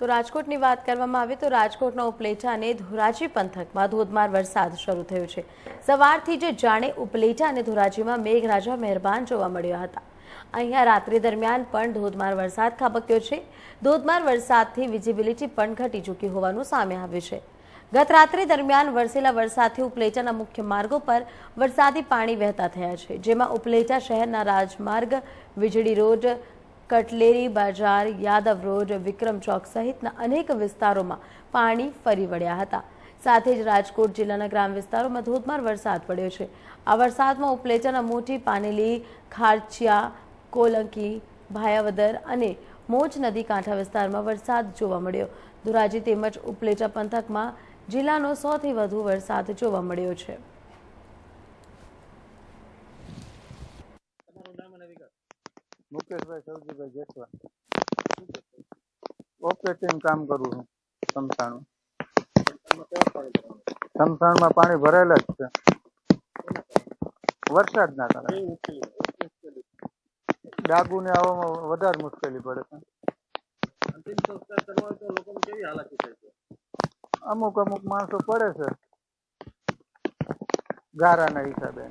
તો રાજકોટની વાત કરવામાં આવે તો રાજકોટના ઉપલેટા અને ધોરાજી પંથકમાં ધોધમાર વરસાદ શરૂ થયો છે. સવારથી જે જાણે ઉપલેટા અને ધોરાજીમાં મેઘરાજા મહેરબાન જોવા મળ્યા હતા. અહીંયા રાત્રિ દરમિયાન પણ ધોધમાર વરસાદ ખાબક્યો છે. ધોધમાર વરસાદથી વિઝિબિલિટી પણ ઘટી ચૂકી હોવાનું સામે આવ્યું છે. ગત રાત્રિ દરમિયાન વરસેલા વરસાદથી ઉપલેટાના મુખ્ય માર્ગો પર વરસાદી પાણી વહેતા થયા છે, જેમાં ઉપલેટા શહેરના રાજમાર્ગ, વીજળી રોડ કટલેરી બજાર યાદવ રોડ વિક્રમ ચોક સહિતના અનેક વિસ્તારોમાં પાણી ફરી વળ્યા હતા. સાથે જ રાજકોટ જિલ્લાના ગ્રામ વિસ્તારોમાં ધોધમાર વરસાદ પડ્યો છે. આ વરસાદમાં ઉપલેચાના મોટી પાનેલી, ખારચિયા, કોલંકી, ભાયાવદર અને મોજ નદી કાંઠા વિસ્તારમાં વરસાદ જોવા મળ્યો. ધોરાજી તેમજ ઉપલેચા પંથકમાં જિલ્લાનો સૌથી વધુ વરસાદ જોવા મળ્યો છે. મુકેશભાઈ સૌજીભાઈ જેસવા ઓપરેટિંગ કામ કરું છું સમસાણું સમસાણમાં પાણી ભરેલા જ છે. વરસાદના કારણે. ડાગુને આવવામાં વધારે મુશ્કેલી પડે છે. અંતિમ સંસ્કાર કરવા તો લોકોને કેવી હાલાકી થાય છે? અમુક અમુક માણસો પડે છે. ગારાના હિસાબે.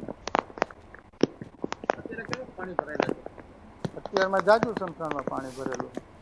અત્યારે કેવું પાણી ભરાયેલા છે? અત્યારમાં જાજુ સમસાણમાં પાણી ભરેલું.